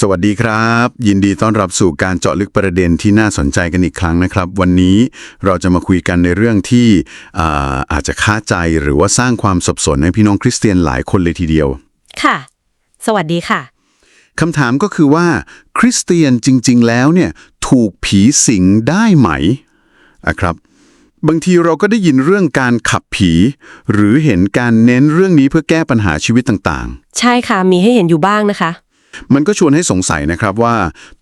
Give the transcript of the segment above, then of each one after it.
สวัสดีครับ ยินดีต้อนรับสู่การเจาะลึกประเด็นที่น่าสนใจกันอีกครั้งนะครับ วันนี้เราจะมาคุยกันในเรื่องที่อ่าอาจจะค้าใจหรือว่าสร้างความสับสนให้พี่น้องคริสเตียนหลายคนเลยทีเดียวค่ะ สวัสดีค่ะ คำถามก็คือว่า คริสเตียนจริง ๆ แล้วเนี่ยถูกผีสิงได้ไหมอะครับ บางทีเราก็ได้ยินเรื่องการขับผี หรือเห็นการเน้นเรื่องนี้เพื่อแก้ปัญหาชีวิตต่างๆใช่ค่ะ มีให้เห็นอยู่บ้างนะคะ มันก็ชวนให้สงสัยนะครับว่า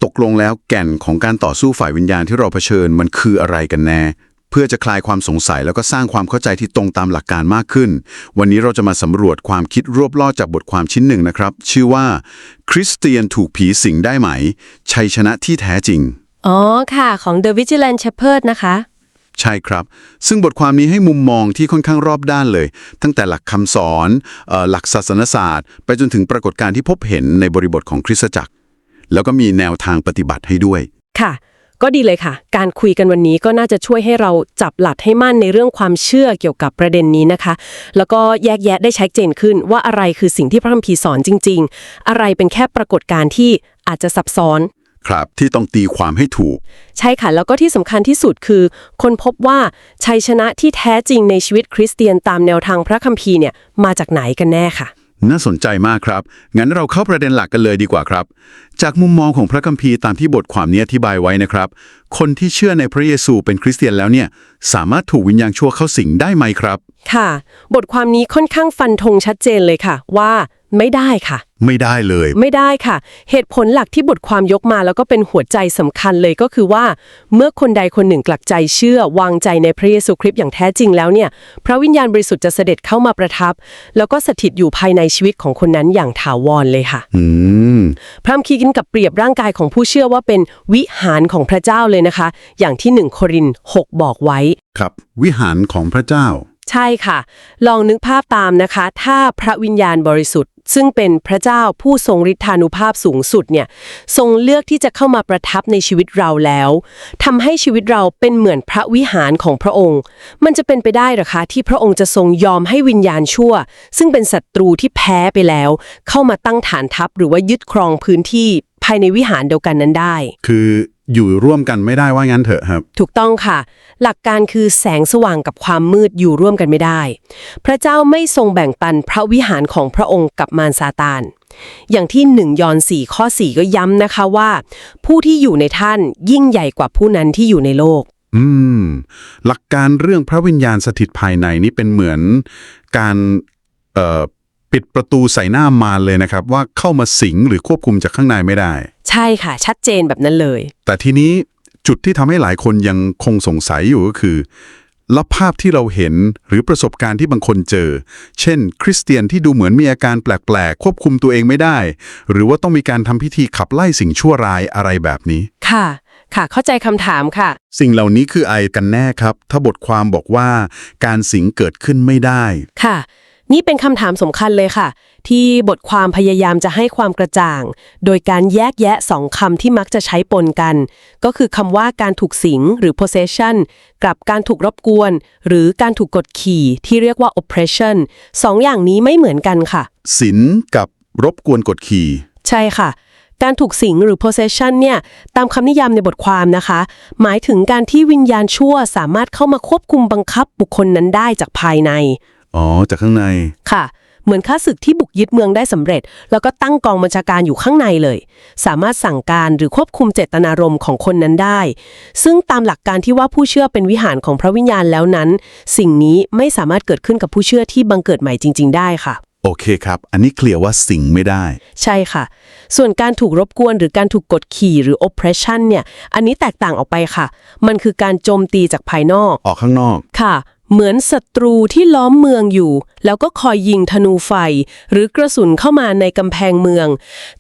ตกลงแล้วแก่นของการต่อสู้ฝ่ายวิญญาณที่เราเผชิญมันคืออะไรกันแน่ เพื่อจะคลายความสงสัยแล้วก็สร้างความเข้าใจที่ตรงตามหลักการมากขึ้น วันนี้เราจะมาสำรวจความคิดรวบลอดจากบทความชิ้นหนึ่งนะครับ ชื่อว่า คริสเตียนถูกผีสิงได้ไหม ชัยชนะที่แท้จริง อ๋อค่ะ ของ The Vigilant Shepherd นะคะ ใช่ครับ ซึ่งบทความนี้ให้มุมมองที่ค่อนข้างรอบด้านเลย ตั้งแต่หลักคำสอนออหลักศาสนศาสตร์ ไปจนถึงปรากฏการณ์ที่พบเห็นในบริบทของคริสตจักร แล้วก็มีแนวทางปฏิบัติให้ด้วย ค่ะ ก็ดีเลยค่ะ การคุยกันวันนี้ก็น่าจะช่วยให้เราจับหลักให้มั่นในเรื่องความเชื่อเกี่ยวกับประเด็นนี้นะคะ แล้วก็แยกแยะได้ชัดเจนขึ้นว่าอะไรคือสิ่งที่พระคัมภีร์สอนจริง ๆ อะไรเป็นแค่ปรากฏการณ์ที่อาจจะซับซ้อน ครับ ที่ต้องตีความให้ถูก ใช่ค่ะ แล้วก็ที่สำคัญที่สุดคือ คนพบว่าชัยชนะที่แท้จริงในชีวิตคริสเตียนตามแนวทางพระคัมภีร์เนี่ยมาจากไหนกันแน่ค่ะ น่าสนใจมากครับ งั้นเราเข้าประเด็นหลักกันเลยดีกว่าครับ จากมุมมองของพระคัมภีร์ตามที่บทความนี้อธิบายไว้นะครับ คนที่เชื่อในพระเยซูเป็นคริสเตียนแล้วเนี่ย สามารถถูกวิญญาณชั่วเข้าสิงได้ไหมครับ ค่ะ บทความนี้ค่อนข้างฟันธงชัดเจนเลยค่ะ ว่าไม่ได้ค่ะ ไม่ได้เลย ไม่ได้ค่ะ เหตุผลหลักที่บทความยกมาแล้วก็เป็นหัวใจสำคัญเลยก็คือว่า เมื่อคนใดคนหนึ่งกลักใจเชื่อ วางใจในพระเยซูคริสต์อย่างแท้จริงแล้วเนี่ย พระวิญญาณบริสุทธิ์จะเสด็จเข้ามาประทับ แล้วก็สถิตอยู่ภายในชีวิตของคนนั้นอย่างถาวรเลยค่ะ อืม พระคัมภีร์กินกับเปรียบร่างกายของผู้เชื่อว่าเป็นวิหารของพระเจ้าเลยนะคะ อย่างที่หนึ่งโครินธ์6บอกไว้ ครับ วิหารของพระเจ้า ใช่ค่ะ ลองนึกภาพตามนะคะ ถ้าพระวิญญาณบริสุทธิ์ ซึ่งเป็นพระเจ้าผู้ทรงฤทธานุภาพสูงสุดเนี่ยทรงเลือกที่จะเข้ามาประทับในชีวิตเราแล้วทำให้ชีวิตเราเป็นเหมือนพระวิหารของพระองค์ มันจะเป็นไปได้หรอคะที่พระองค์จะทรงยอมให้วิญญาณชั่ว ซึ่งเป็นศัตรูที่แพ้ไปแล้ว เข้ามาตั้งฐานทัพหรือว่ายึดครองพื้นที่ภายในวิหารเดียวกันนั้นได้ คือ อยู่ร่วมกันไม่ได้ว่างั้นเถอะครับ ถูกต้องค่ะ หลักการคือแสงสว่างกับความมืดอยู่ร่วมกันไม่ได้ พระเจ้าไม่ทรงแบ่งปันพระวิหารของพระองค์กับมารซาตาน อย่างที่หนึ่งยอห์นสี่ข้อสี่ก็ย้ำนะคะว่า ผู้ที่อยู่ในท่านยิ่งใหญ่กว่าผู้นั้นที่อยู่ในโลก อืม หลักการเรื่องพระวิญญาณสถิตภายในนี่เป็นเหมือนการเอ่อ ปิดประตูใส่หน้ามารเลยนะครับ ว่าเข้ามาสิงหรือควบคุมจากข้างในไม่ได้ ใช่ค่ะ ชัดเจนแบบนั้นเลย แต่ทีนี้จุดที่ทำให้หลายคนยังคงสงสัยอยู่ก็คือแล้วภาพที่เราเห็นหรือประสบการณ์ที่บางคนเจอ เช่น คริสเตียนที่ดูเหมือนมีอาการแปลกๆ ควบคุมตัวเองไม่ได้ หรือว่าต้องมีการทำพิธีขับไล่สิ่งชั่วร้ายอะไรแบบนี้ ค่ะ ค่ะ เข้าใจคำถามค่ะ สิ่งเหล่านี้คืออะไรกันแน่ครับ ถ้าบทความบอกว่าการสิงเกิดขึ้นไม่ได้ ค่ะ นี่เป็นคำถามสำคัญเลยค่ะ ที่บทความพยายามจะให้ความกระจ่าง โดยการแยกแยะสองคำที่มักจะใช้ปนกัน ก็คือคำว่าการถูกสิงหรือ possession กับการถูกรบกวน หรือการถูกกดขี่ที่เรียกว่า oppression สองอย่างนี้ไม่เหมือนกันค่ะ สินกับรบกวนกดขี่ใช่ค่ะ การถูกสิงหรือ possession เนี่ยตามคำนิยามในบทความนะคะ หมายถึงการที่วิญญาณชั่วสามารถเข้ามาควบคุมบังคับบุคคลนั้นได้จากภายใน อ๋อ จากข้างใน ค่ะ เหมือนข้าศึกที่บุกยึดเมืองได้สำเร็จ แล้วก็ตั้งกองบัญชาการอยู่ข้างในเลย สามารถสั่งการหรือควบคุมเจตนารมณ์ของคนนั้นได้ ซึ่งตามหลักการที่ว่าผู้เชื่อเป็นวิหารของพระวิญญาณแล้วนั้น สิ่งนี้ไม่สามารถเกิดขึ้นกับผู้เชื่อที่บังเกิดใหม่จริง ๆ ได้ค่ะ โอเคครับ อันนี้เคลียร์ว่าสิงไม่ได้ ใช่ค่ะ ส่วนการถูกรบกวนหรือการถูกกดขี่หรือ oppression เนี่ย อันนี้แตกต่างออกไปค่ะ มันคือการโจมตีจากภายนอก ออกข้างนอก ค่ะ เหมือนศัตรูที่ล้อมเมืองอยู่ แล้วก็คอยยิงธนูไฟ หรือกระสุนเข้ามาในกำแพงเมือง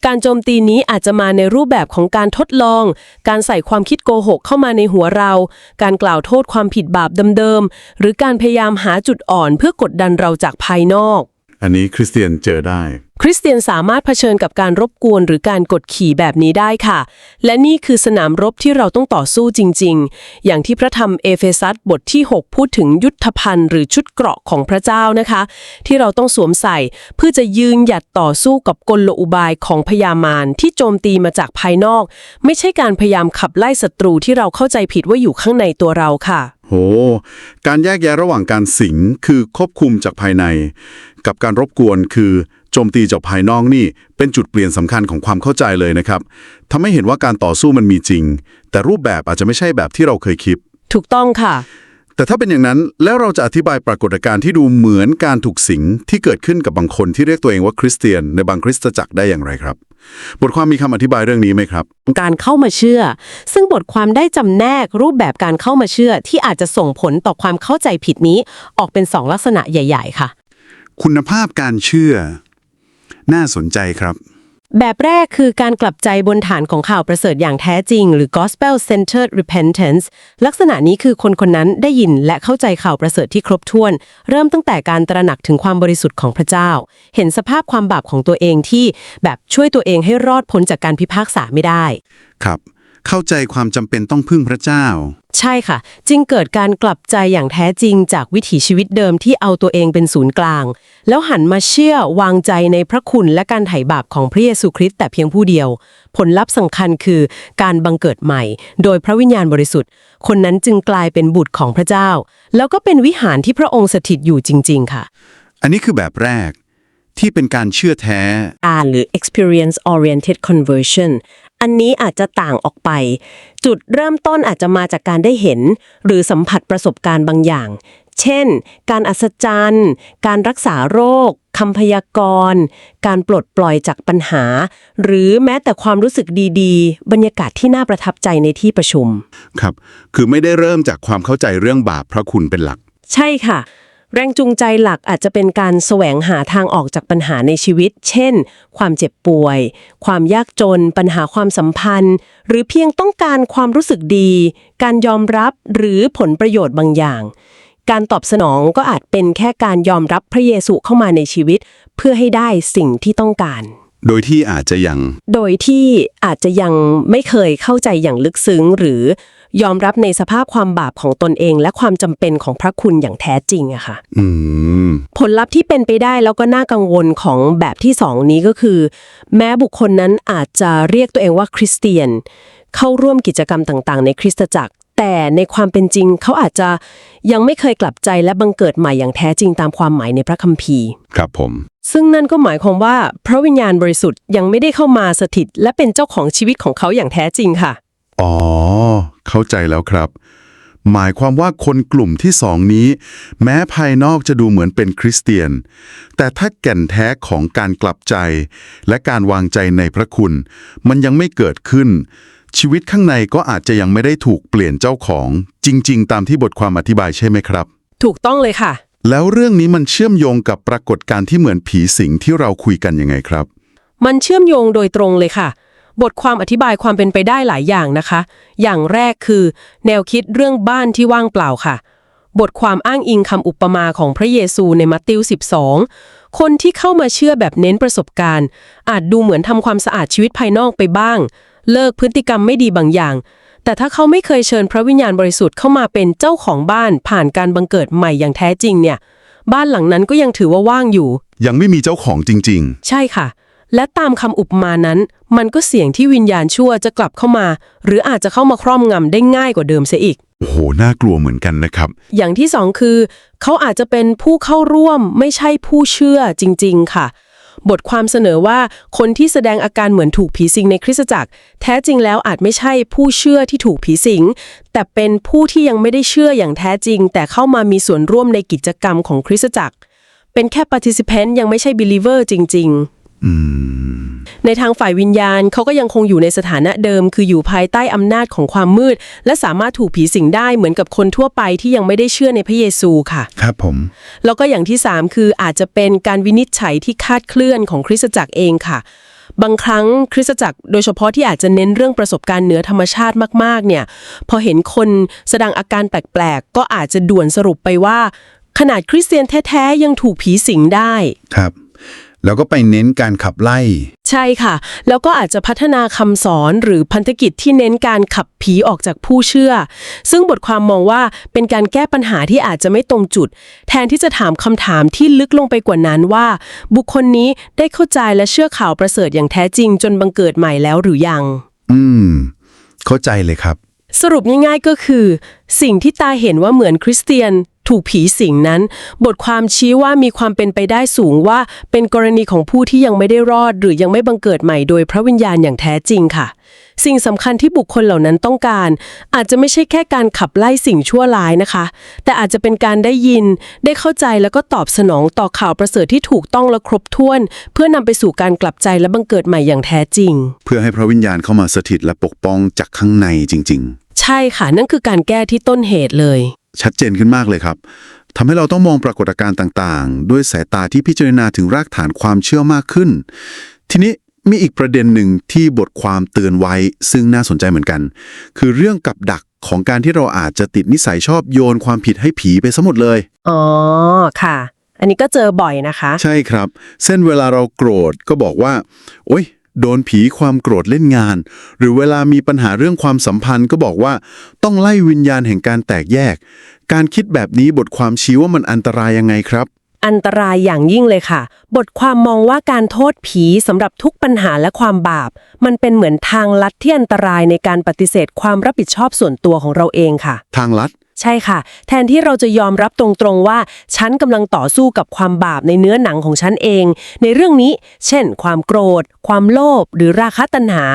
การโจมตีนี้อาจจะมาในรูปแบบของการทดลอง การใส่ความคิดโกหกเข้ามาในหัวเรา การกล่าวโทษความผิดบาปเดิมๆหรือการพยายามหาจุดอ่อนเพื่อกดดันเราจากภายนอก อันนี้คริสเตียนเจอได้ คริสเตียนสามารถเผชิญกับการรบกวนหรือการกดขี่แบบนี้ได้ค่ะ และนี่คือสนามรบที่เราต้องต่อสู้จริง ๆ อย่างที่พระธรรมเอเฟซัสบทที่ 6 พูดถึงยุทธภัณฑ์หรือชุดเกราะของพระเจ้านะคะ ที่เราต้องสวมใส่ เพื่อจะยืนหยัดต่อสู้กับกลอุบายของพยามารที่โจมตีมาจากภายนอก ไม่ใช่การพยายามขับไล่ศัตรูที่เราเข้าใจผิดว่าอยู่ข้างในตัวเราค่ะ โห การแยกแยะระหว่างการสิงคือควบคุมจากภายใน กับการรบกวนคือโจมตีจากภายนอกนี่ เป็นจุดเปลี่ยนสำคัญของความเข้าใจเลยนะครับทำให้เห็นว่าการต่อสู้มันมีจริง แต่รูปแบบอาจจะไม่ใช่แบบที่เราเคยคิด ถูกต้องค่ะ แต่ถ้าเป็นอย่างนั้นแล้วเราจะอธิบายปรากฏการณ์ที่ดูเหมือนการถูกสิงที่เกิดขึ้นกับบางคนที่เรียกตัวเองว่าคริสเตียนในบางคริสตจักรได้อย่างไรครับ บทความมีคำอธิบายเรื่องนี้ไหมครับ การเข้ามาเชื่อ ซึ่งบทความได้จำแนกรูปแบบการเข้ามาเชื่อที่อาจจะส่งผลต่อความเข้าใจผิดนี้ออกเป็นสองลักษณะใหญ่ ๆ ค่ะ คุณภาพการเชื่อ น่าสนใจครับ แบบแรกคือการกลับใจบนฐานของข่าวประเสริฐอย่างแท้จริง หรือ gospel centered repentance ลักษณะนี้คือคนคนนั้นได้ยินและเข้าใจข่าวประเสริฐที่ครบถ้วน เริ่มตั้งแต่การตระหนักถึงความบริสุทธิ์ของพระเจ้า เห็นสภาพความบาปของตัวเองที่แบบช่วยตัวเองให้รอดพ้นจากการพิพากษาไม่ได้ ครับ เข้าใจความจำเป็นต้องพึ่งพระเจ้า ใช่ค่ะ จึงเกิดการกลับใจอย่างแท้จริงจากวิถีชีวิตเดิมที่เอาตัวเองเป็นศูนย์กลาง แล้วหันมาเชื่อวางใจในพระคุณและการไถ่บาปของพระเยซูคริสต์แต่เพียงผู้เดียว ผลลัพธ์สำคัญคือการบังเกิดใหม่ โดยพระวิญญาณบริสุทธิ์ คนนั้นจึงกลายเป็นบุตรของพระเจ้า แล้วก็เป็นวิหารที่พระองค์สถิตอยู่จริง ๆ ค่ะ อันนี้คือแบบแรกที่เป็นการเชื่อแท้อ่านหรือ experience oriented conversion อันนี้อาจจะต่างออกไป จุดเริ่มต้นอาจจะมาจากการได้เห็น หรือสัมผัสประสบการณ์บางอย่าง เช่น การอัศจรรย์ การรักษาโรคคำพยากรณ์ การปลดปล่อยจากปัญหา หรือแม้แต่ความรู้สึกดีๆ บรรยากาศที่น่าประทับใจในที่ประชุม ครับ คือไม่ได้เริ่มจากความเข้าใจเรื่องบาปพระคุณเป็นหลัก ใช่ค่ะ แรงจูงใจหลักอาจจะเป็นการแสวงหาทางออกจากปัญหาในชีวิต เช่น ความเจ็บป่วย ความยากจน ปัญหาความสัมพันธ์ หรือเพียงต้องการความรู้สึกดี การยอมรับหรือผลประโยชน์บางอย่าง การตอบสนองก็อาจเป็นแค่การยอมรับพระเยซูเข้ามาในชีวิต เพื่อให้ได้สิ่งที่ต้องการ โดยที่อาจจะยัง โดยที่อาจจะยังไม่เคยเข้าใจอย่างลึกซึ้ง หรือยอมรับในสภาพความบาปของตนเอง และความจำเป็นของพระคุณอย่างแท้จริงอะค่ะ อืม ผลลัพธ์ที่เป็นไปได้แล้วก็น่ากังวลของแบบที่สองนี้ก็คือ แม้บุคคลนั้นอาจจะเรียกตัวเองว่าคริสเตียน เข้าร่วมกิจกรรมต่างๆ ในคริสตจักร แต่ในความเป็นจริงเขาอาจจะยังไม่เคยกลับใจและบังเกิดใหม่อย่างแท้จริงตามความหมายในพระคัมภีร์ ครับผม ซึ่งนั่นก็หมายความว่าพระวิญญาณบริสุทธิ์ยังไม่ได้เข้ามาสถิต และเป็นเจ้าของชีวิตของเขาอย่างแท้จริงค่ะ อ๋อ เข้าใจแล้วครับ หมายความว่าคนกลุ่มที่สองนี้ แม้ภายนอกจะดูเหมือนเป็นคริสเตียน แต่ถ้าแก่นแท้ของการกลับใจ และการวางใจในพระคุณ มันยังไม่เกิดขึ้น ชีวิตข้างในก็อาจจะยังไม่ได้ถูกเปลี่ยนเจ้าของจริง ๆ ตามที่บทความอธิบายใช่ไหมครับ ถูกต้องเลยค่ะ แล้วเรื่องนี้มันเชื่อมโยงกับปรากฏการณ์ที่เหมือนผีสิงที่เราคุยกันยังไงครับ มันเชื่อมโยงโดยตรงเลยค่ะ บทความอธิบายความเป็นไปได้หลายอย่างนะคะ อย่างแรกคือ แนวคิดเรื่องบ้านที่ว่างเปล่าค่ะ บทความอ้างอิงคำอุปมาของพระเยซูในมัทธิว 12 คนที่เข้ามาเชื่อแบบเน้นประสบการณ์ อาจดูเหมือนทำความสะอาดชีวิตภายนอกไปบ้าง เลิกพฤติกรรมไม่ดีบางอย่าง แต่ถ้าเขาไม่เคยเชิญพระวิญญาณบริสุทธิ์เข้ามาเป็นเจ้าของบ้านผ่านการบังเกิดใหม่อย่างแท้จริงเนี่ย บ้านหลังนั้นก็ยังถือว่าว่างอยู่ ยังไม่มีเจ้าของจริง ใช่ค่ะ และตามคำอุปมานั้น มันก็เสี่ยงที่วิญญาณชั่วจะกลับเข้ามา หรืออาจจะเข้ามาครอบงำได้ง่ายกว่าเดิมเสียอีก ๆ โอ้โห น่ากลัวเหมือนกันนะครับ อย่างที่สองคือ เขาอาจจะเป็นผู้เข้าร่วมไม่ใช่ผู้เชื่อจริง ๆ ค่ะ บทความเสนอว่าคนที่แสดงอาการเหมือนถูกผีสิงในคริสตจักร แท้จริงแล้วอาจไม่ใช่ผู้เชื่อที่ถูกผีสิง แต่เป็นผู้ที่ยังไม่ได้เชื่ออย่างแท้จริง แต่เข้ามามีส่วนร่วมในกิจกรรมของคริสตจักร เป็นแค่ participant ยังไม่ใช่ believer จริง ๆ ในทางฝ่ายวิญญาณเขาก็ยังคงอยู่ในสถานะเดิม คืออยู่ภายใต้อำนาจของความมืด และสามารถถูกผีสิงได้เหมือนกับคนทั่วไปที่ยังไม่ได้เชื่อในพระเยซูค่ะ ครับผม แล้วก็อย่างที่ 3 คืออาจจะเป็นการวินิจฉัยที่คาดเคลื่อนของคริสตจักรเองค่ะ บางครั้งคริสตจักรโดยเฉพาะที่อาจจะเน้นเรื่องประสบการณ์เหนือธรรมชาติมาก ๆ เนี่ย พอเห็นคนแสดงอาการแปลกๆก็อาจจะด่วนสรุปไปว่า ขนาดคริสเตียนแท้ๆยังถูกผีสิงได้ครับ แล้วก็ไปเน้นการขับไล่ ใช่ค่ะ แล้วก็อาจจะพัฒนาคำสอนหรือพันธกิจที่เน้นการขับผีออกจากผู้เชื่อ ซึ่งบทความมองว่าเป็นการแก้ปัญหาที่อาจจะไม่ตรงจุด แทนที่จะถามคำถามที่ลึกลงไปกว่านั้นว่า บุคคลนี้ได้เข้าใจและเชื่อข่าวประเสริฐอย่างแท้จริง จนบังเกิดใหม่แล้วหรือยัง อืม เข้าใจเลยครับ สรุปง่ายๆก็คือ สิ่งที่ตาเห็นว่าเหมือนคริสเตียน ถูกผีสิงนั้น บทความชี้ว่ามีความเป็นไปได้สูงว่าเป็นกรณีของผู้ที่ยังไม่ได้รอด หรือยังไม่บังเกิดใหม่โดยพระวิญญาณอย่างแท้จริงค่ะ สิ่งสำคัญที่บุคคลเหล่านั้นต้องการ อาจจะไม่ใช่แค่การขับไล่สิ่งชั่วร้ายนะคะ แต่อาจจะเป็นการได้ยิน ได้เข้าใจแล้วก็ตอบสนองต่อข่าวประเสริฐที่ถูกต้องและครบถ้วน เพื่อนำไปสู่การกลับใจและบังเกิดใหม่อย่างแท้จริง เพื่อให้พระวิญญาณเข้ามาสถิตและปกป้องจากข้างในจริงใช่ค่ะนั่นคือการแก้ที่ต้นเหตุเลยๆ ชัดเจนขึ้นมากเลยครับทำให้เราต้องมองปรากฏการณ์ต่างๆ ด้วยสายตาที่พิจารณาถึงรากฐานความเชื่อมากขึ้น ทีนี้มีอีกประเด็นหนึ่งที่บทความเตือนไว้ซึ่งน่าสนใจเหมือนกัน คือเรื่องกับดักของการที่เราอาจจะติดนิสัยชอบโยนความผิดให้ผีไปซะหมดเลย อ๋อ ค่ะ อันนี้ก็เจอบ่อยนะคะ ใช่ครับ เส้นเวลาเราโกรธก็บอกว่า โอ๊ย โดนผีความโกรธเล่นงาน หรือเวลามีปัญหาเรื่องความสัมพันธ์ก็บอกว่าต้องไล่วิญญาณแห่งการแตกแยก การคิดแบบนี้บทความชี้ว่ามันอันตรายยังไงครับ อันตรายอย่างยิ่งเลยค่ะ บทความมองว่าการโทษผีสำหรับทุกปัญหาและความบาป มันเป็นเหมือนทางลัดที่อันตรายในการปฏิเสธความรับผิดชอบส่วนตัวของเราเองค่ะ ทางลัด ใช่ค่ะ แทนที่เราจะยอมรับตรงๆว่า ฉันกำลังต่อสู้กับความบาปในเนื้อหนังของฉันเอง ในเรื่องนี้ เช่น ความโกรธ ความโลภหรือราคะตัณหา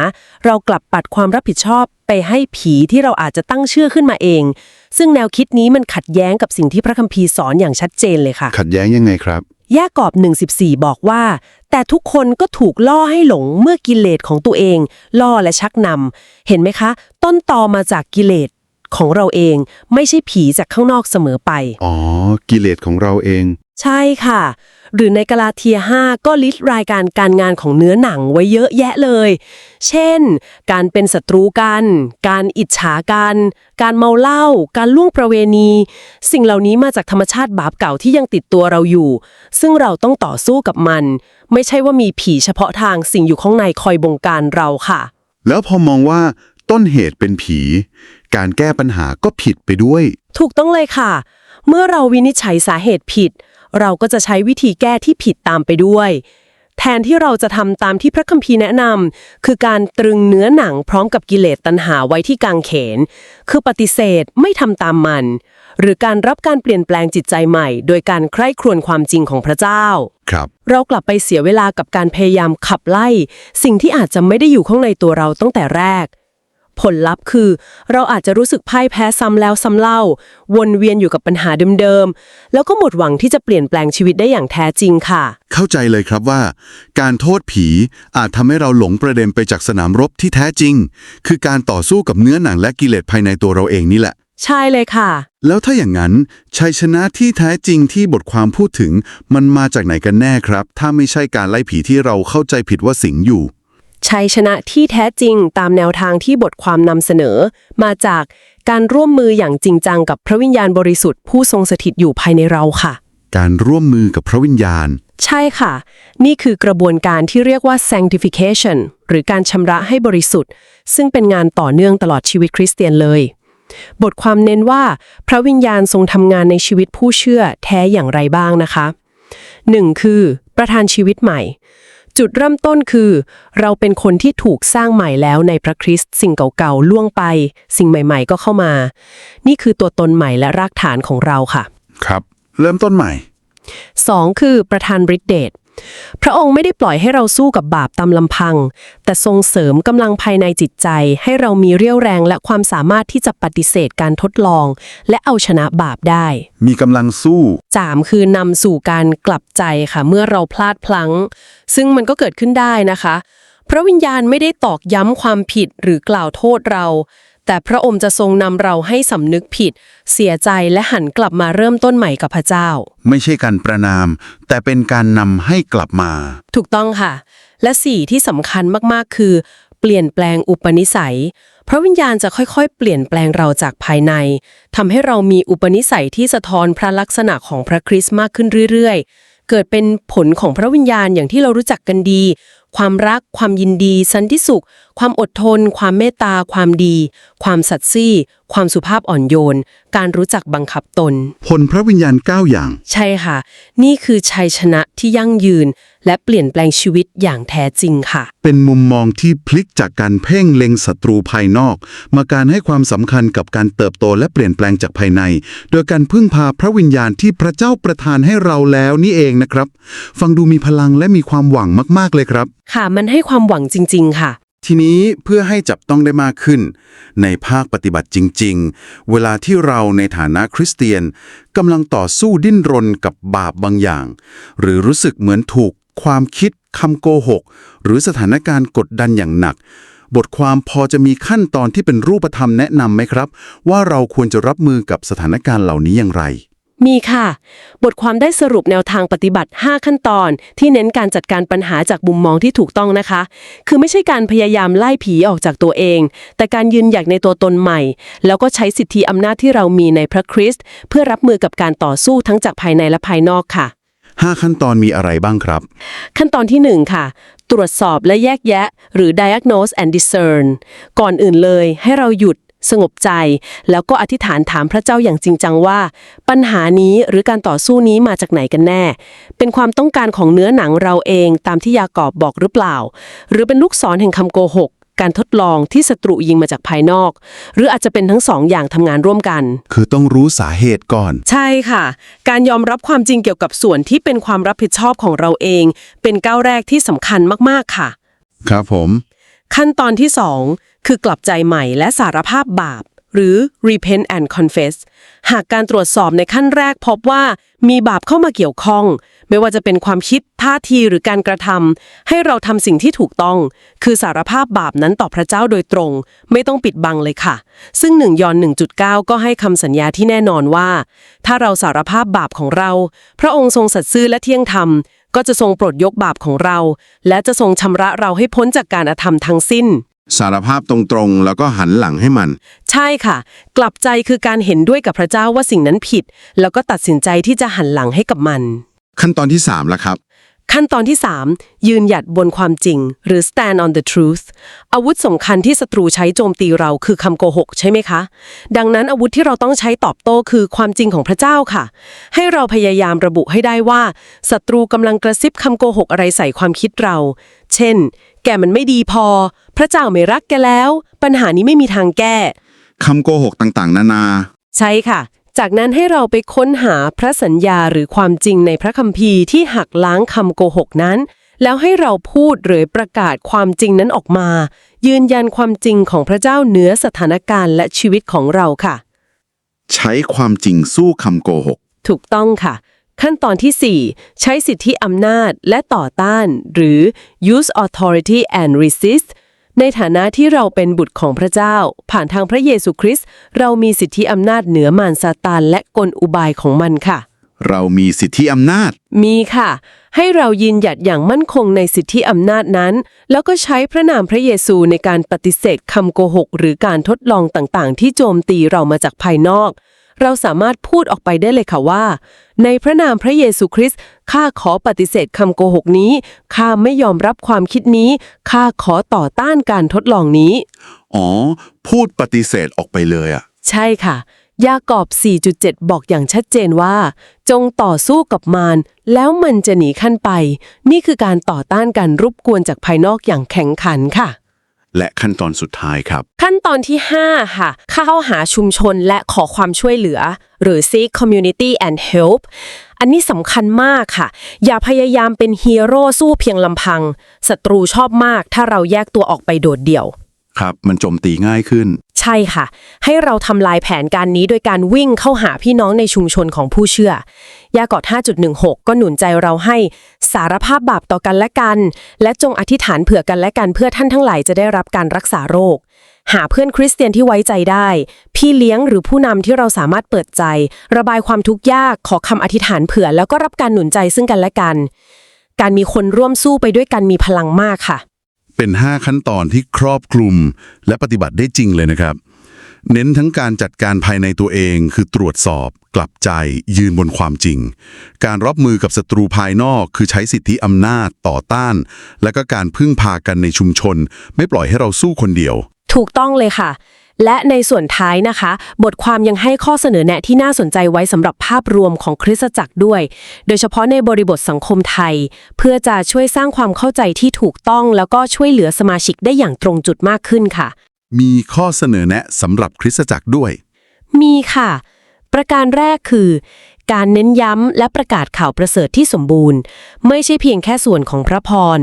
เรากลับปัดความรับผิดชอบไปให้ผีที่เราอาจจะตั้งเชื่อขึ้นมาเอง ซึ่งแนวคิดนี้มันขัดแย้งกับสิ่งที่พระคัมภีร์สอนอย่างชัดเจนเลยค่ะ ขัดแย้งยังไงครับแยกกรอบ 114 บอกว่า แต่ทุกคนก็ถูกล่อให้หลงเมื่อกิเลสของตัวเอง ล่อและชักนำเห็นไหมคะ ต้นตอมาจากกิเลส ของเราเอง ไม่ใช่ผีจากข้างนอกเสมอไป อ๋อ กิเลสของเราเอง ใช่ค่ะ หรือในกาลาเทีย 5 ก็ลิสต์รายการการงานของเนื้อหนังไว้เยอะแยะเลย เช่น การเป็นศัตรูกัน การอิจฉากัน การเมาเหล้า การล่วงประเวณี สิ่งเหล่านี้มาจากธรรมชาติบาปเก่าที่ยังติดตัวเราอยู่ ซึ่งเราต้องต่อสู้กับมัน ไม่ใช่ว่ามีผีเฉพาะทางสิ่งอยู่ข้างในคอยบงการเราค่ะ แล้วพอมองว่า ต้นเหตุเป็นผี การแก้ปัญหาก็ผิดไปด้วย ถูกต้องเลยค่ะ เมื่อเราวินิจฉัยสาเหตุผิด เราก็จะใช้วิธีแก้ที่ผิดตามไปด้วย แทนที่เราจะทำตามที่พระคัมภีร์แนะนำคือการตรึงเนื้อหนังพร้อมกับกิเลสตัณหาไว้ที่กางเขน คือปฏิเสธไม่ทำตามมัน หรือการรับการเปลี่ยนแปลงจิตใจใหม่ โดยการใคร่ครวญความจริงของพระเจ้า ครับ เรากลับไปเสียเวลากับการพยายามขับไล่ สิ่งที่อาจจะไม่ได้อยู่ข้างในตัวเราตั้งแต่แรก ผลลัพธ์คือ เราอาจจะรู้สึกพ่ายแพ้ซ้ำแล้วซ้ำเล่า วนเวียนอยู่กับปัญหาเดิมๆ แล้วก็หมดหวังที่จะเปลี่ยนแปลงชีวิตได้อย่างแท้จริงค่ะ เข้าใจเลยครับว่า การโทษผีอาจทำให้เราหลงประเด็นไปจากสนามรบที่แท้จริง คือการต่อสู้กับเนื้อหนังและกิเลสภายในตัวเราเองนี่แหละ ใช่เลยค่ะ แล้วถ้าอย่างนั้นชัยชนะที่แท้จริงที่บทความพูดถึง มันมาจากไหนกันแน่ครับ ถ้าไม่ใช่การไล่ผีที่เราเข้าใจผิดว่าสิงอยู่ ชัยชนะที่แท้จริงตามแนวทางที่บทความนำเสนอ มาจากการร่วมมืออย่างจริงจังกับพระวิญญาณบริสุทธิ์ผู้ทรงสถิตอยู่ภายในเราค่ะ การร่วมมือกับพระวิญญาณ ใช่ค่ะ นี่คือกระบวนการที่เรียกว่า sanctification หรือการชำระให้บริสุทธิ์ ซึ่งเป็นงานต่อเนื่องตลอดชีวิตคริสเตียนเลย บทความเน้นว่า พระวิญญาณทรงทำงานในชีวิตผู้เชื่อแท้อย่างไรบ้างนะคะ 1. คือ ประทานชีวิตใหม่ จุดเริ่มต้นคือ เราเป็นคนที่ถูกสร้างใหม่แล้วในพระคริสต์สิ่งเก่าๆล่วงไป สิ่งใหม่ๆก็เข้ามา นี่คือตัวตนใหม่และรากฐานของเราค่ะ ครับ เริ่มต้นใหม่ 2. คือประธานฤทธิเดช พระองค์ไม่ได้ปล่อยให้เราสู้กับบาปตามลำพัง แต่ทรงเสริมกำลังภายในจิตใจ ให้เรามีเรี่ยวแรงและความสามารถที่จะปฏิเสธการทดลอง และเอาชนะบาปได้ มีกำลังสู้ 3. คือนำสู่การกลับใจค่ะ เมื่อเราพลาดพลั้ง ซึ่งมันก็เกิดขึ้นได้นะคะ พระวิญญาณไม่ได้ตอกย้ำความผิดหรือกล่าวโทษเรา แต่พระองค์จะทรงนำเราให้สำนึกผิด เสียใจและหันกลับมาเริ่มต้นใหม่กับพระเจ้า ไม่ใช่การประนาม แต่เป็นการนำให้กลับมา ถูกต้องค่ะ และสี่ที่สำคัญมากๆ คือ เปลี่ยนแปลงอุปนิสัย พระวิญญาณจะค่อยๆ เปลี่ยนแปลงเราจากภายในทำให้เรามีอุปนิสัยที่สะท้อนพระลักษณะของพระคริสต์มากขึ้นเรื่อยๆ เกิดเป็นผลของพระวิญญาณอย่างที่เรารู้จักกันดี ความรัก ความยินดี สันติสุข ความอดทน ความเมตตา ความดี ความสัตย์ซื่อ ความสุภาพอ่อนโยน การรู้จักบังคับตนผลพระวิญญาณ 9 อย่าง ใช่ค่ะ นี่คือชัยชนะที่ยั่งยืน และเปลี่ยนแปลงชีวิตอย่างแท้จริงค่ะ เป็นมุมมองที่พลิกจากการเพ่งเล็งศัตรูภายนอก มาการให้ความสำคัญกับการเติบโตและเปลี่ยนแปลงจากภายใน โดยการพึ่งพาพระวิญญาณที่พระเจ้าประทานให้เราแล้วนี่เองนะครับ ฟังดูมีพลังและมีความหวังมาก ๆ เลยครับ ค่ะ มันให้ความหวังจริง ๆ ค่ะ ทีนี้เพื่อให้จับต้องได้มากขึ้น ในภาคปฏิบัติจริง ๆ เวลาที่เราในฐานะคริสเตียนกำลังต่อสู้ดิ้นรนกับบาปบางอย่าง หรือรู้สึกเหมือนถูกความคิดคำโกหก หรือสถานการณ์กดดันอย่างหนัก บทความพอจะมีขั้นตอนที่เป็นรูปธรรมแนะนำไหมครับ ว่าเราควรจะรับมือกับสถานการณ์เหล่านี้อย่างไร มีค่ะ บทความได้สรุปแนวทางปฏิบัติ 5 ขั้นตอน ที่เน้นการจัดการปัญหาจากมุมมองที่ถูกต้องนะคะ คือไม่ใช่การพยายามไล่ผีออกจากตัวเอง แต่การยืนหยัดในตัวตนใหม่ แล้วก็ใช้สิทธิอำนาจที่เรามีในพระคริสต์เพื่อรับมือกับการต่อสู้ทั้งจากภายในและภายนอกค่ะ 5 ขั้นตอนมีอะไรบ้างครับ ขั้นตอนที่ 1 ค่ะ ตรวจสอบและแยกแยะ หรือ diagnose and discern ก่อนอื่นเลย ให้เราหยุด สงบใจ แล้วก็อธิษฐานถามพระเจ้าอย่างจริงจังว่า ปัญหานี้หรือการต่อสู้นี้มาจากไหนกันแน่ เป็นความต้องการของเนื้อหนังเราเองตามที่ยากอบบอกหรือเปล่า หรือเป็นลูกศรแห่งคำโกหกการทดลองที่ศัตรูยิงมาจากภายนอก หรืออาจจะเป็นทั้งสองอย่างทำงานร่วมกัน คือต้องรู้สาเหตุก่อน ใช่ค่ะ การยอมรับความจริงเกี่ยวกับส่วนที่เป็นความรับผิดชอบของเราเอง เป็นก้าวแรกที่สำคัญมากๆค่ะ ครับผม ขั้นตอนที่ 2 คือกลับใจใหม่และสารภาพบาป หรือ repent and confess หากการตรวจสอบในขั้นแรกพบว่ามีบาปเข้ามาเกี่ยวข้อง ไม่ว่าจะเป็นความคิดท่าทีหรือการกระทำให้เราทำสิ่งที่ถูกต้อง คือสารภาพบาปนั้นต่อพระเจ้าโดยตรง ไม่ต้องปิดบังเลยค่ะ ซึ่ง1ยอห์น1.9 ก็ให้คำสัญญาที่แน่นอนว่า ถ้าเราสารภาพบาปของเรา พระองค์ทรงสัตย์ซื่อและเที่ยงธรรมก็จะทรงปรดยกบาปของเรา และจะทรงชำระเราให้พ้นจากการอธรรมทั้งสิ้น สารภาพตรงๆ แล้วก็หันหลังให้มัน ใช่ค่ะ กลับใจคือการเห็นด้วยกับพระเจ้าว่าสิ่งนั้นผิด แล้วก็ตัดสินใจที่จะหันหลังให้กับมัน ขั้นตอนที่3ละครับ ขั้นตอนที่ 3 ยืนหยัดบนความจริง หรือ stand on the truth อาวุธสำคัญที่ศัตรูใช้โจมตีเราคือคำโกหกใช่ไหมคะ ดังนั้นอาวุธที่เราต้องใช้ตอบโต้คือความจริงของพระเจ้าค่ะ ให้เราพยายามระบุให้ได้ว่าศัตรูกำลังกระซิบคำโกหกอะไรใส่ความคิดเรา เช่น แกมันไม่ดีพอ พระเจ้าไม่รักแกแล้ว ปัญหานี้ไม่มีทางแก้ คำโกหกต่างๆ นานา ใช่ค่ะ จากนั้นให้เราไปค้นหาพระสัญญาหรือความจริงในพระคัมภีร์ที่หักล้างคำโกหกนั้น แล้วให้เราพูดหรือประกาศความจริงนั้นออกมา ยืนยันความจริงของพระเจ้าเหนือสถานการณ์และชีวิตของเราค่ะ ใช้ความจริงสู้คำโกหก ถูกต้องค่ะ ขั้นตอนที่ 4 ใช้สิทธิอำนาจและต่อต้าน หรือ use authority and resist ในฐานะที่เราเป็นบุตรของพระเจ้า ผ่านทางพระเยซูคริสต์เรามีสิทธิอำนาจเหนือมารซาตานและกลอุบายของมันค่ะ เรามีสิทธิอำนาจ มีค่ะ ให้เรายืนหยัดอย่างมั่นคงในสิทธิอำนาจนั้น แล้วก็ใช้พระนามพระเยซูในการปฏิเสธคำโกหก หรือการทดลองต่างๆ ที่โจมตีเรามาจากภายนอก เราสามารถพูดออกไปได้เลยค่ะว่า ในพระนามพระเยซูคริสต์ข้าขอปฏิเสธคำโกหกนี้ข้าไม่ยอมรับความคิดนี้ข้าขอต่อต้านการทดลองนี้ อ๋อ พูดปฏิเสธออกไปเลยอะใช่ค่ะ ยากอบ 4.7 บอกอย่างชัดเจนว่า จงต่อสู้กับมารแล้วมันจะหนีขั้นไป นี่คือการต่อต้านการรุบกวนจากภายนอกอย่างแข็งขันค่ะ และขั้นตอนสุดท้ายครับ ขั้นตอนที่ 5 ค่ะ เข้าหาชุมชนและขอความช่วยเหลือ หรือ seek community and help อันนี้สำคัญมากค่ะ อย่าพยายามเป็นฮีโร่สู้เพียงลำพัง ศัตรูชอบมากถ้าเราแยกตัวออกไปโดดเดี่ยว ครับ มันโจมตีง่ายขึ้น ใช่ค่ะ ให้เราทำลายแผนการนี้โดยการวิ่งเข้าหาพี่น้องในชุมชนของผู้เชื่อ ยากอด5.16 ก็หนุนใจเราให้สารภาพบาปต่อกันและกัน และจงอธิษฐานเผื่อกันและกันเพื่อท่านทั้งหลายจะได้รับการรักษาโรค หาเพื่อนคริสเตียนที่ไว้ใจได้ พี่เลี้ยงหรือผู้นำที่เราสามารถเปิดใจ ระบายความทุกข์ยากขอคำอธิษฐานเผื่อแล้วก็รับการหนุนใจซึ่งกันและกัน การมีคนร่วมสู้ไปด้วยกันมีพลังมากค่ะ เป็น 5 ขั้นตอนที่ครอบคลุมและปฏิบัติได้จริงเลยนะครับ เน้นทั้งการจัดการภายในตัวเองคือตรวจสอบ กลับใจ ยืนบนความจริง การรับมือกับศัตรูภายนอกคือใช้สิทธิอำนาจต่อต้าน และก็การพึ่งพากันในชุมชน ไม่ปล่อยให้เราสู้คนเดียว ถูกต้องเลยค่ะ และในส่วนท้ายนะคะ บทความยังให้ข้อเสนอแนะที่น่าสนใจไว้สำหรับภาพรวมของคริสตจักรด้วย โดยเฉพาะในบริบทสังคมไทย เพื่อจะช่วยสร้างความเข้าใจที่ถูกต้อง แล้วก็ช่วยเหลือสมาชิกได้อย่างตรงจุดมากขึ้นค่ะ มีข้อเสนอแนะสำหรับคริสตจักรด้วย มีค่ะ ประการแรกคือ การเน้นย้ำและประกาศข่าวประเสริฐที่สมบูรณ์ ไม่ใช่เพียงแค่ส่วนของพระพร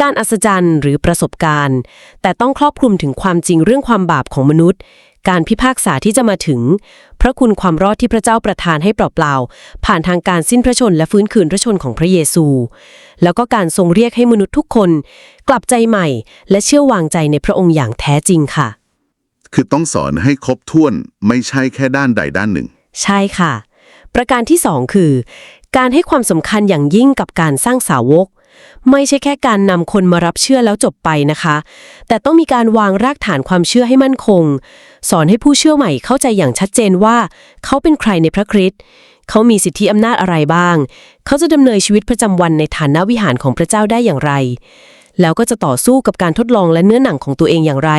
การอัศจรรย์หรือประสบการณ์ แต่ต้องครอบคลุมถึงความจริงเรื่องความบาปของมนุษย์ การพิพากษาที่จะมาถึง พระคุณความรอดที่พระเจ้าประทานให้เปล่าๆ ผ่านทางการสิ้นพระชนและฟื้นคืนพระชนของพระเยซู แล้วก็การทรงเรียกให้มนุษย์ทุกคน กลับใจใหม่ และเชื่อวางใจในพระองค์อย่างแท้จริงค่ะ คือต้องสอนให้ครบถ้วนไม่ใช่แค่ด้านใดด้านหนึ่ง ใช่ค่ะ ประการที่สองคือ การให้ความสำคัญอย่างยิ่งกับการสร้างสาวก ไม่ใช่แค่การนำคนมารับเชื่อแล้วจบไปนะคะ แต่ต้องมีการวางรากฐานความเชื่อให้มั่นคง สอนให้ผู้เชื่อใหม่เข้าใจอย่างชัดเจนว่า เขาเป็นใครในพระคริสต์เขามีสิทธิอำนาจอะไรบ้าง เขาจะดำเนินชีวิตประจำวันในฐานะวิหารของพระเจ้าได้อย่างไร แล้วก็จะต่อสู้กับการทดลองและเนื้อหนังของตัวเองอย่างไร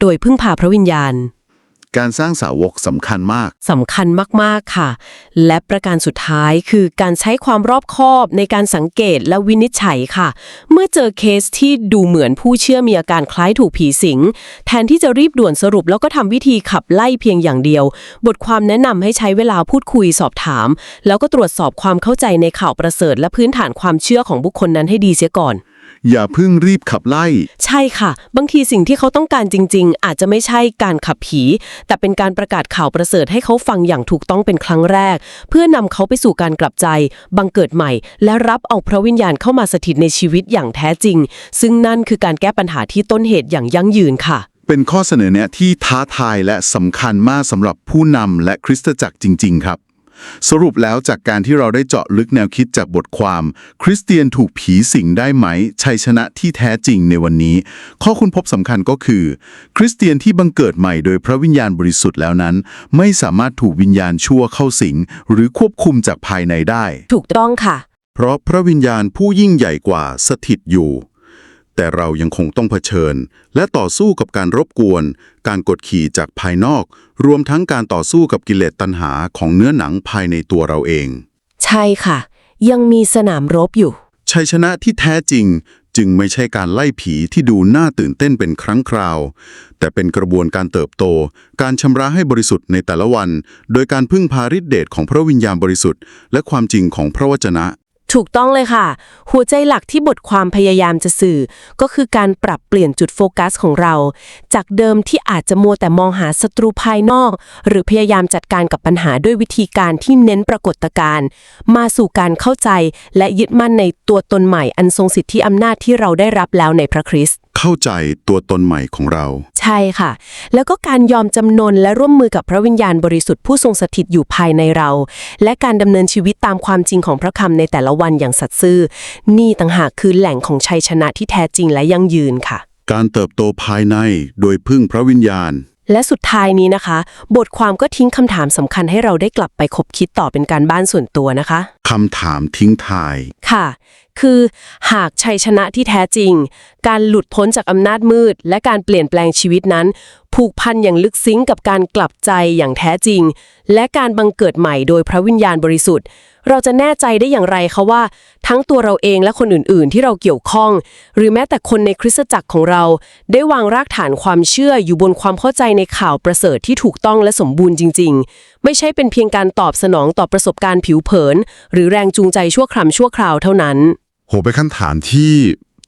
โดยพึ่งพาพระวิญญาณ การสร้างสาวกสำคัญมาก สำคัญมาก ๆ ค่ะ และประการสุดท้ายคือการใช้ความรอบคอบในการสังเกตและวินิจฉัยค่ะ เมื่อเจอเคสที่ดูเหมือนผู้เชื่อมีอาการคล้ายถูกผีสิง แทนที่จะรีบด่วนสรุปแล้วก็ทำวิธีขับไล่เพียงอย่างเดียว บทความแนะนำให้ใช้เวลาพูดคุยสอบถาม แล้วก็ตรวจสอบความเข้าใจในข่าวประเสริฐ และพื้นฐานความเชื่อของบุคคลนั้นให้ดีเสียก่อน อย่าเพิ่งรีบขับไล่ ใช่ค่ะ บางทีสิ่งที่เขาต้องการจริง ๆ อาจจะไม่ใช่การขับผี แต่เป็นการประกาศข่าวประเสริฐให้เขาฟังอย่างถูกต้องเป็นครั้งแรก เพื่อนำเขาไปสู่การกลับใจ บังเกิดใหม่ และรับเอาพระวิญญาณเข้ามาสถิตในชีวิตอย่างแท้จริง ซึ่งนั่นคือการแก้ปัญหาที่ต้นเหตุอย่างยั่งยืนค่ะเป็นข้อเสนอแนะที่ท้าทายและสำคัญมากสำหรับผู้นำและคริสตจักรจริง ๆ ครับ สรุปแล้วจากการที่เราได้เจาะลึกแนวคิดจากบทความ คริสเตียนถูกผีสิงได้ไหม ชัยชนะที่แท้จริงในวันนี้ ข้อคุณพบสำคัญก็คือ คริสเตียนที่บังเกิดใหม่โดยพระวิญญาณบริสุทธิ์แล้วนั้น ไม่สามารถถูกวิญญาณชั่วเข้าสิง หรือควบคุมจากภายในได้ ถูกต้องค่ะ เพราะพระวิญญาณผู้ยิ่งใหญ่กว่าสถิตอยู่ แต่เรายังคงต้องเผชิญ และต่อสู้กับการรบกวน การกดขี่จากภายนอก รวมทั้งการต่อสู้กับกิเลสตัณหาของเนื้อหนังภายในตัวเราเอง ใช่ค่ะ ยังมีสนามรบอยู่ ชัยชนะที่แท้จริงจึงไม่ใช่การไล่ผีที่ดูน่าตื่นเต้นเป็นครั้งคราว แต่เป็นกระบวนการเติบโต การชำระให้บริสุทธิ์ในแต่ละวัน โดยการพึ่งพาฤทธิเดชของพระวิญญาณบริสุทธิ์ และความจริงของพระวจนะ ถูกต้องเลยค่ะ หัวใจหลักที่บทความพยายามจะสื่อ ก็คือการปรับเปลี่ยนจุดโฟกัสของเรา จากเดิมที่อาจจะมัวแต่มองหาศัตรูภายนอก หรือพยายามจัดการกับปัญหาด้วยวิธีการที่เน้นปรากฏการณ์มาสู่การเข้าใจและยึดมั่นในตัวตนใหม่อันทรงสิทธิอำนาจที่เราได้รับแล้วในพระคริสต์ เข้าใจตัวตนใหม่ของเรา ใช่ค่ะ แล้วก็การยอมจำนนและร่วมมือกับพระวิญญาณบริสุทธิ์ผู้ทรงสถิตอยู่ภายในเรา และการดำเนินชีวิตตามความจริงของพระคำในแต่ละวันอย่างสัตย์ซื่อ นี่ต่างหากคือแหล่งของชัยชนะที่แท้จริงและยั่งยืนค่ะ การเติบโตภายในโดยพึ่งพระวิญญาณ และสุดท้ายนี้นะคะ บทความก็ทิ้งคำถามสำคัญให้เราได้กลับไปคบคิดต่อเป็นการบ้านส่วนตัวนะคะ คำถามทิ้งทาย ค่ะ คือ หากชัยชนะที่แท้จริง การหลุดพ้นจากอำนาจมืด และการเปลี่ยนแปลงชีวิตนั้น ผูกพันอย่างลึกซึ้งกับการกลับใจอย่างแท้จริง และการบังเกิดใหม่โดยพระวิญญาณบริสุทธิ์ เราจะแน่ใจได้อย่างไรคะว่า ทั้งตัวเราเองและคนอื่น ๆ ที่เราเกี่ยวข้อง หรือแม้แต่คนในคริสตจักรของเรา ได้วางรากฐานความเชื่ออยู่บนความเข้าใจในข่าวประเสริฐที่ถูกต้องและสมบูรณ์จริง ๆ ไม่ใช่เป็นเพียงการตอบสนองต่อประสบการณ์ผิวเผิน หรือแรงจูงใจชั่วครำชั่วคราวเท่านั้น โหเป็นคำถานที่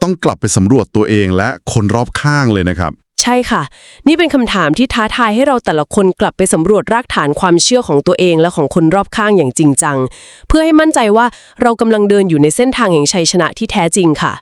ต้องกลับไปสำรวจตัวเองและคนรอบข้างเลยนะครับ ใช่ค่ะ นี่เป็นคำถามที่ท้าทายให้เราแต่ละคนกลับไปสำรวจรากฐานความเชื่อของตัวเองและของคนรอบข้างอย่างจริงจัง เพื่อให้มั่นใจว่าเรากำลังเดินอยู่ในเส้นทางแห่งชัยชนะที่แท้จริงค่ะ